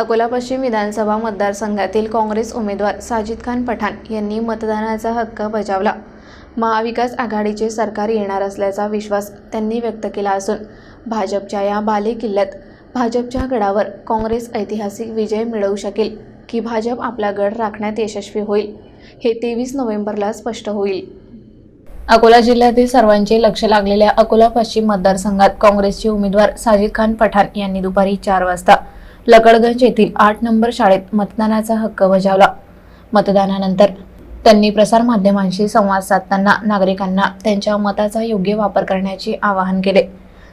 अकोला पश्चिम विधानसभा मतदारसंघातील काँग्रेस उमेदवार साजिद खान पठाण यांनी मतदानाचा हक्क बजावला. महाविकास आघाडीचे सरकार येणार असल्याचा विश्वास त्यांनी व्यक्त केला असून भाजपच्या या बाले किल्ल्यात भाजपच्या गडावर काँग्रेस ऐतिहासिक विजय मिळवू शकेल की भाजप आपला गड राखण्यात यशस्वी होईल हे तेवीस नोव्हेंबरला स्पष्ट होईल. अकोला जिल्ह्यातील सर्वांचे लक्ष लागलेल्या अकोला पश्चिम मतदारसंघात काँग्रेसचे उमेदवार साजिद खान पठाण यांनी दुपारी चार वाजता लकडगंज येथील आठ नंबर शाळेत मतदानाचा हक्क बजावला. मतदानानंतर त्यांनी प्रसारमाध्यमांशी संवाद साधताना नागरिकांना त्यांच्या मताचा योग्य वापर करण्याचे आवाहन केले.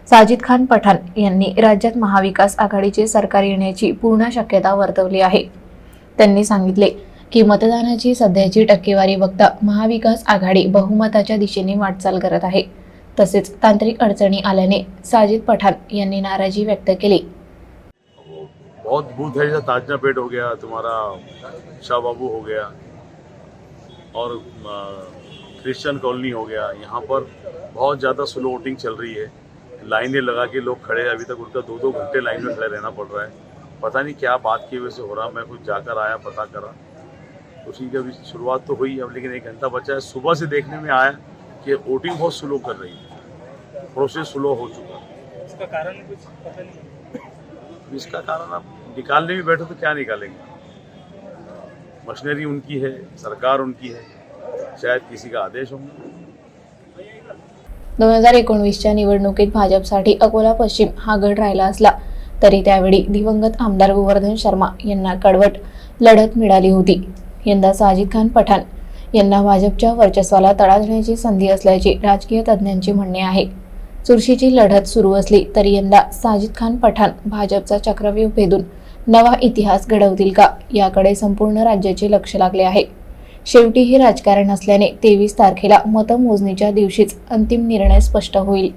साजिद खान पठाण यांनी राज्यात महाविकास आघाडीचे सरकार येण्याची पूर्ण शक्यता वर्तवली आहे. त्यांनी सांगितले की मतदानाची सध्याची टक्केवारी बघता महाविकास आघाडी बहुमताच्या दिशेने वाटचाल करत आहे. तसेच तांत्रिक अडचणी आल्याने साजिद पठाण यांनी नाराजी व्यक्त केली. बहुत बूथ है जैसा ताजना पेट हो गया तुम्हारा शाह बाबू हो गया और क्रिश्चियन कॉलोनी हो गया। यहाँ पर बहुत ज़्यादा स्लो वोटिंग चल रही है। लाइनें लगा के लोग खड़े हैं अभी तक उनका दो दो घंटे लाइन में खड़े रहना पड़ रहा है। पता नहीं क्या बात की वजह से हो रहा मैं कुछ जाकर आया पता करा। उसी की अभी शुरुआत तो हुई अब लेकिन एक घंटा बचा है। सुबह से देखने में आया कि वोटिंग बहुत स्लो कर रही है। प्रोसेस स्लो हो चुका। है इसका कारण कुछ पता नहीं इसका कारण आप निकालने भी बैठो तो क्या निकालेंगे? मशीनरी उनकी है सरकार उनकी है शायद किसी का आदेश होंगे। दोन हजार एकोणवीसच्या निवडणुकीत भाजपसाठी अकोला पश्चिम हा गड राहिला असला तरी त्यावेळी दिवंगत आमदार गोवर्धन शर्मा यांना कडवट लढत मिळाली होती. यंदा साजिद खान पठाण यांना भाजपच्या वर्चस्वाला तडा देण्याची संधी असल्याचे राजकीय तज्ज्ञांचे म्हणणे आहे. चुरशीची लढत सुरू असली तरी यंदा साजिद खान पठाण भाजपचा चक्रव्यूह भेदून नवा इतिहास घडवतील का? याकडे संपूर्ण राज्याचे लक्ष लागले आहे. शेवटी हे राजकारण असल्याने तेवीस तारखेला मतमोजणीच्या दिवशीच अंतिम निर्णय स्पष्ट होईल.